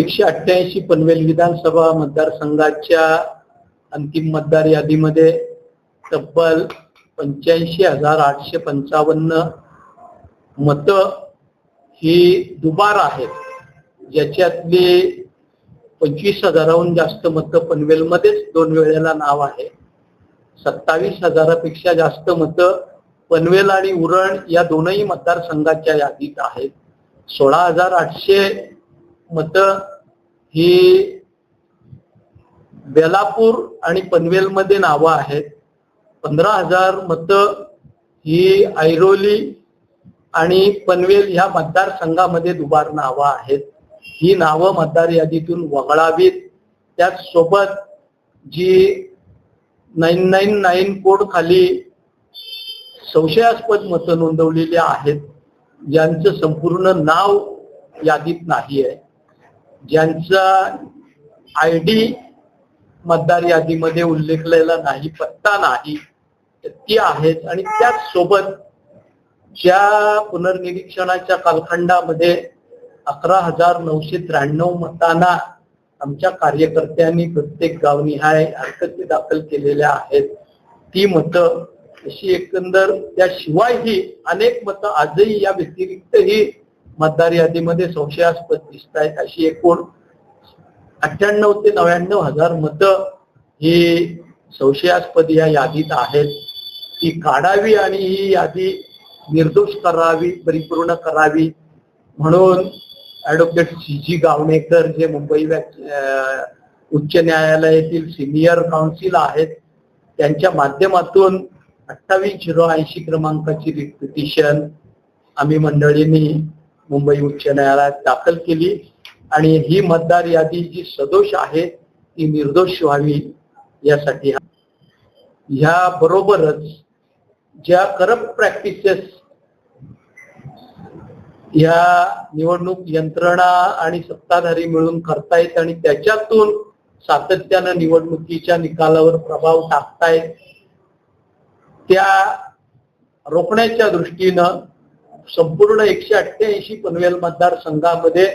एकशे अठ्ठ्याऐंशी पनवेल विधानसभा मतदारसंघाच्या अंतिम मतदार यादीमध्ये तब्बल पंच्याऐंशी हजार आठशे पंचावन्न मत ही दुबार आहेत. ज्याच्यातली पंचवीस हजाराहून जास्त मतं पनवेलमध्येच दोन वेळेला नाव आहे. सत्तावीस हजारापेक्षा जास्त मतं पनवेल आणि उरण या दोनही मतदारसंघाच्या यादीत आहेत. सोळा हजार आठशे मतं ही बेलापूर आणि पनवेलमध्ये नावं आहेत. पंधरा हजार मतं ही ऐरोली आणि पनवेल ह्या मतदारसंघामध्ये दुबार नावं आहेत. ही नावं मतदार यादीतून वगळावीत. त्याचसोबत G nine nine nine code खाली संशयास्पद मतं नोंदवलेली आहेत ज्यांचं संपूर्ण नाव यादीत नाही आहे ज्यांचा आय डी मतदार यादीमध्ये उल्लेखलेला नाही पत्ता नाही. तर ती आहेत आणि त्याच सोबत ज्या पुनर्निरीक्षणाच्या कालखंडामध्ये अकरा हजार नऊशे त्र्याण्णव मतांना आमच्या कार्यकर्त्यांनी प्रत्येक गावनिहाय हरकती दाखल केलेल्या आहेत. ती मतं अशी एकंदर त्याशिवायही अनेक मतं आजही या व्यतिरिक्तही मतदार यादीमध्ये संशयास्पद दिसत आहेत अशी एकूण अठ्ठ्याण्णव ते नव्याण्णव हजार मतं ही संशयास्पद या यादीत आहेत. ती काढावी आणि ही यादी निर्दोष करावी परिपूर्ण करावी म्हणून ऍडव्होकेट सी जी गावणेकर जे मुंबई उच्च न्यायालयातील सिनियर काउन्सिल आहेत त्यांच्या माध्यमातून अठ्ठावीस झिरो ऐंशी क्रमांकाची पिटिशन आम्ही मंडळींनी मुंबई उच्च न्यायालयात दाखल केली. आणि ही मतदार यादी जी सदोष आहे ती निर्दोष व्हावी यासाठी ह्या बरोबरच ज्या करप्ट प्रॅक्टिसेस या निवडणूक यंत्रणा आणि सत्ताधारी मिळून करतायत आणि त्याच्यातून सातत्यानं निवडणुकीच्या निकालावर प्रभाव टाकतायत त्या रोखण्याच्या दृष्टीनं संपूर्ण एकशे अठ्ठ्याऐंशी पनवेल मतदारसंघामध्ये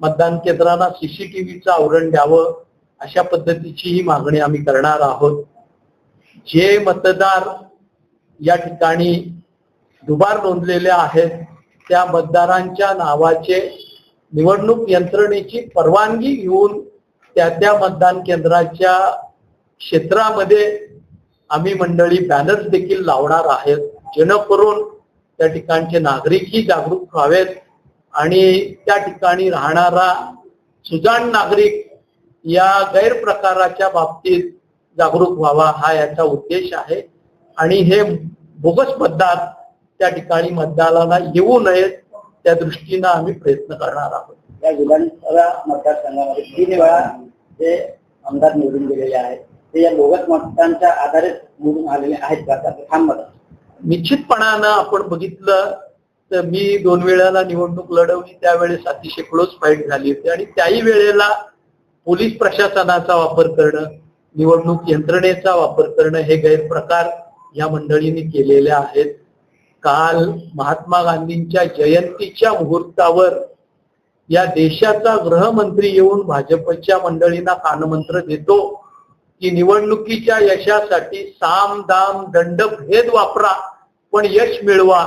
मतदान केंद्रांना सीसीटीव्हीचं आवरण द्यावं अशा पद्धतीची ही मागणी आम्ही करणार आहोत. जे मतदार या ठिकाणी दुबार नोंदलेले आहेत त्या मतदारांच्या नावाचे निवडणूक यंत्रणेची परवानगी घेऊन त्या त्या मतदान केंद्राच्या क्षेत्रामध्ये आम्ही मंडळी बॅनर्स देखील लावणार आहेत. जेणेकरून त्या ठिकाणचे नागरिकही जागरूक व्हावेत आणि त्या ठिकाणी राहणारा सुजाण नागरिक या गैरप्रकाराच्या बाबतीत जागरूक व्हावा हा याचा उद्देश आहे. आणि हे बोगस मतदार त्या ठिकाणी मतदानाला येऊ नयेत त्या दृष्टीनं आम्ही प्रयत्न करणार आहोत. या विधानसभा मतदारसंघामध्ये तीन वेळा जे आमदार निवडून गेलेले आहेत. ते या बोगस मतांच्या आधारे निवडून आलेले आहेत. का ठाम निश्चितपणानं आपण बघितलं तर मी दोन वेळेला निवडणूक लढवली त्यावेळेस अतिशय क्लोज फाईट झाली होती. आणि त्याही वेळेला पोलीस प्रशासनाचा वापर करणं निवडणूक यंत्रणेचा वापर करणं हे गैरप्रकार या मंडळींनी केलेले आहेत. काल महात्मा गांधींच्या जयंतीच्या मुहूर्तावर या देशाचा गृहमंत्री येऊन भाजपच्या मंडळींना कानमंत्र देतो. की निवडणुकीच्या यशासाठी साम दाम दंड भेद वापरा पण यश मिळवा.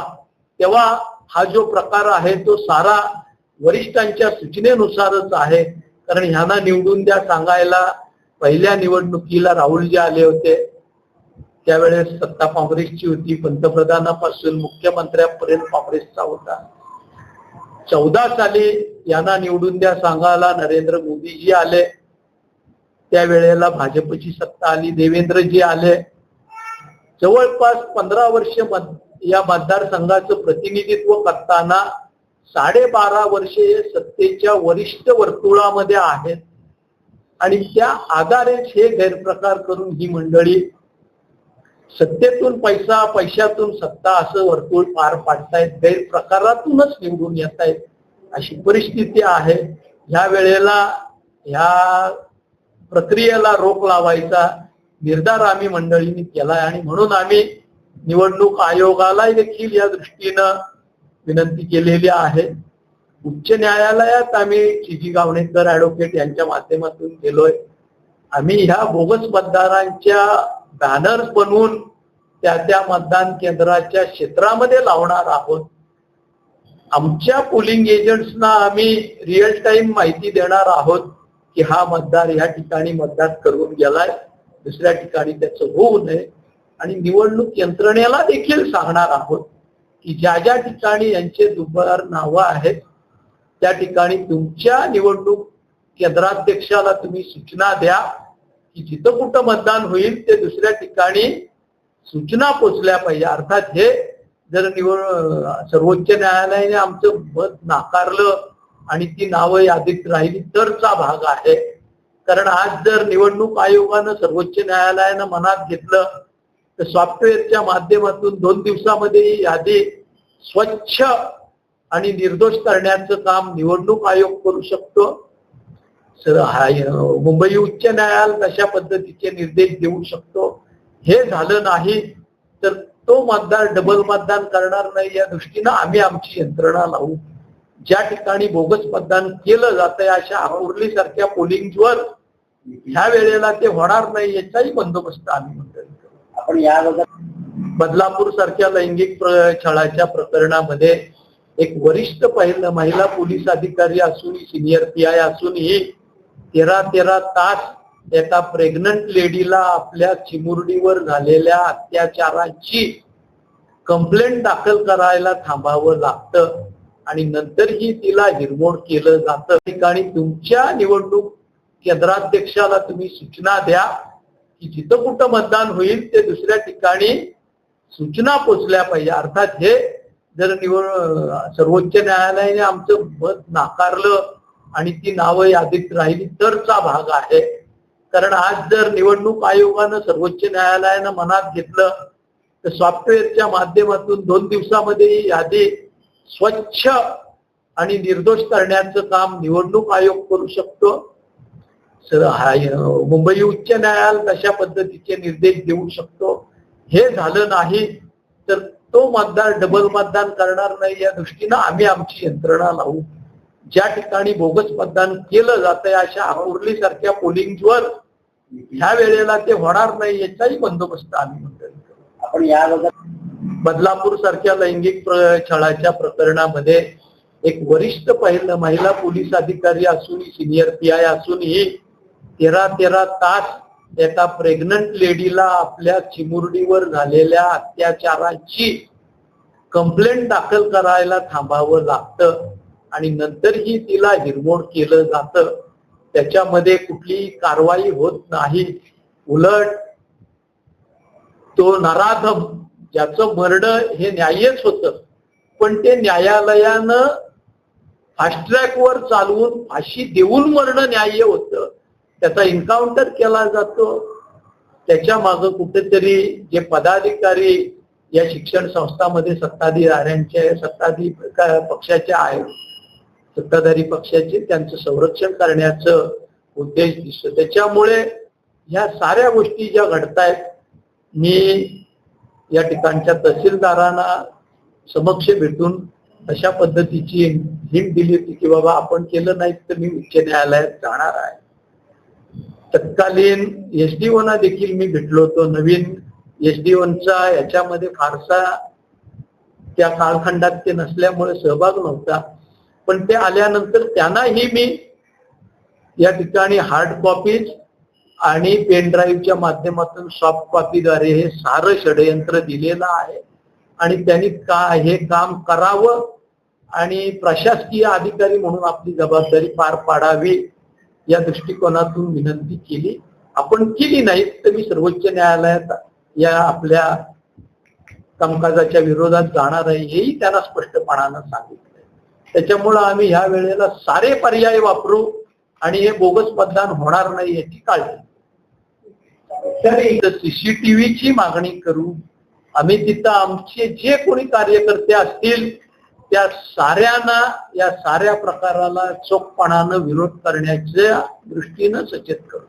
तेव्हा हा जो प्रकार आहे तो सारा वरिष्ठांच्या सूचनेनुसारच आहे. कारण ह्यांना निवडून द्या सांगायला पहिल्या निवडणुकीला राहुल जे आले होते. त्यावेळेस सत्ता काँग्रेसची होती पंतप्रधानापासून मुख्यमंत्र्यापर्यंत काँग्रेसचा होता. चौदा साली यांना निवडून द्या सांगायला नरेंद्र मोदीजी आले. त्यावेळेला भाजपची सत्ता आली देवेंद्रजी आले. जवळपास पंधरा वर्ष या मतदारसंघाचं प्रतिनिधित्व करताना साडेबारा वर्षे हे सत्तेच्या वरिष्ठ वर्तुळामध्ये आहेत. आणि त्या आधारेच हे गैरप्रकार करून ही मंडळी सत्तेतून पैसा पैशातून सत्ता असं वर्तुळ पार पाडतायत गैरप्रकारातूनच निवडून येत आहेत अशी परिस्थिती आहे. ह्या वेळेला ह्या प्रक्रियेला रोख लावायचा निर्धार आम्ही मंडळींनी केलाय. आणि म्हणून आम्ही निवडणूक आयोगाला देखील या दृष्टीनं विनंती केलेली आहे. उच्च न्यायालयात आम्ही चिजी गावणेकर ऍडव्होकेट यांच्या माध्यमातून गेलोय. आम्ही ह्या बोगस मतदारांच्या बॅनर्स बनवून त्या त्या मतदान केंद्राच्या क्षेत्रामध्ये लावणार आहोत. आमच्या पोलिंग एजंट्सना आम्ही रिअल टाइम माहिती देणार आहोत. की हा मतदार या ठिकाणी मतदान करून गेलाय दुसऱ्या ठिकाणी त्याचं होऊ नये. आणि निवडणूक यंत्रणेला देखील सांगणार आहोत की ज्या ज्या ठिकाणी यांचे दुबार नावं आहेत त्या ठिकाणी तुमच्या निवडणूक केंद्राध्यक्षाला तुम्ही सूचना द्या की जिथं कुठं मतदान होईल ते दुसऱ्या ठिकाणी सूचना पोचल्या पाहिजे. अर्थात हे जर निवड सर्वोच्च न्यायालयाने आमचं मत नाकारलं आणि ती नावं यादीत राहिली तरचा भाग आहे. कारण आज जर निवडणूक आयोगानं सर्वोच्च न्यायालयानं मनात घेतलं तर सॉफ्टवेअरच्या माध्यमातून दोन दिवसामध्ये ही यादी स्वच्छ आणि निर्दोष करण्याचं काम निवडणूक आयोग करू शकतो. मुंबई उच्च न्यायालय तशा पद्धतीचे निर्देश देऊ शकतो? हे झालं नाही तर तो मतदार डबल मतदान करणार नाही या दृष्टीनं आम्ही आमची यंत्रणा लावू. ज्या ठिकाणी बोगस मतदान केलं जातंय अशा आकुर्ली सारख्या पोलिंगवर ह्या वेळेला ते होणार नाही याचाही बंदोबस्त आम्ही आपण याबद्दल बदलापूर सारख्या लैंगिक छळाच्या प्रकरणामध्ये एक वरिष्ठ पहिला महिला पोलीस अधिकारी असून सिनियर पी आय असूनही तेरा तेरा तास एका प्रेग्नंट लेडीला आपल्या चिमुरडीवर झालेल्या अत्याचाराची कंप्लेंट दाखल करायला थांबावं लागतं. आणि नंतरही तिला हिरमोड केलं जातं. ठिकाणी तुमच्या निवडणूक केंद्राध्यक्षाला तुम्ही सूचना द्या की जिथं कुठं मतदान होईल ते दुसऱ्या ठिकाणी सूचना पोचल्या पाहिजे. अर्थात हे जर निवड सर्वोच्च न्यायालयाने आमचं मत नाकारलं आणि ती नावं यादीत राहिली तरचा भाग आहे. कारण आज जर निवडणूक आयोगानं सर्वोच्च न्यायालयानं मनात घेतलं तर सॉफ्टवेअरच्या माध्यमातून दोन दिवसामध्ये ही यादी स्वच्छ आणि निर्दोष करण्याचं काम निवडणूक आयोग करू शकतो. सर मुंबई उच्च न्यायालय तशा पद्धतीचे निर्देश देऊ शकतो. हे झालं नाही तर तो मतदार डबल मतदान करणार नाही या दृष्टीनं आम्ही आमची यंत्रणा लावू. ज्या ठिकाणी बोगस मतदान केलं जातंय अशा आकुर्ली सारख्या पोलिंगवर ह्या वेळेला ते होणार नाही याचाही बंदोबस्त आम्ही मंडळी आपण याबद्दल बदलापूर सारख्या लैंगिक प्र- छळाच्या प्रकरणामध्ये एक वरिष्ठ पहिला महिला पोलीस अधिकारी असून सिनियर पी आय असूनही तेरा तेरा तास एका प्रेग्नंट लेडीला आपल्या चिमुरडीवर झालेल्या अत्याचाराची कंप्लेंट दाखल करायला थांबावं लागतं आणि नंतरही तिला हिरमोड केलं जातं. त्याच्यामध्ये कुठलीही कारवाई होत नाही. उलट तो नराधम ज्याचं मरणं हे न्याय्यच होतं. पण ते न्यायालयानं फास्ट्रॅकवर चालवून फाशी देऊन मरणं न्याय्य होतं. त्याचा इन्काउंटर केला जातो. त्याच्या मागं कुठेतरी जे पदाधिकारी या शिक्षण संस्थामध्ये सत्ताधिकाऱ्यांचे सत्ताधी पक्षाचे आहेत सत्ताधारी पक्षाचे त्यांचं संरक्षण करण्याचं उद्देश दिसतो. त्याच्यामुळे ह्या साऱ्या गोष्टी ज्या घडतायत मी या ठिकाणच्या तहसीलदारांना समक्ष भेटून अशा पद्धतीची हिंट दिली होती की बाबा आपण केलं नाही तर मी उच्च न्यायालयात जाणार आहे. तत्कालीन एस डी ओना देखील मी भेटलो होतो. नवीन एस डी ओनचा याच्यामध्ये फारसा त्या कालखंडात ते नसल्यामुळे सहभाग नव्हता. पण ते आल्यानंतर त्यांनाही मी या ठिकाणी हार्ड कॉपीज आणि पेनड्राईव्हच्या माध्यमातून सॉफ्ट कॉपीद्वारे हे सारं षडयंत्र दिलेलं आहे. आणि त्यांनी का हे काम करावं आणि प्रशासकीय अधिकारी म्हणून आपली जबाबदारी पार पाडावी या दृष्टिकोनातून विनंती केली. आपण केली नाही तर मी सर्वोच्च न्यायालयात या आपल्या कामकाजाच्या विरोधात जाणार आहे हेही त्यांना स्पष्टपणानं सांगितलंय. त्याच्यामुळं आम्ही ह्या वेळेला सारे पर्याय वापरू आणि हे बोगस मतदान होणार नाही याची काळजी तर सीसीटीव्हीची मागणी करू. आम्ही तिथं आमचे जे कोणी कार्यकर्ते असतील त्या साऱ्यांना या साऱ्या प्रकाराला चोखपणानं विरोध करण्याच्या दृष्टीनं सचेत करू.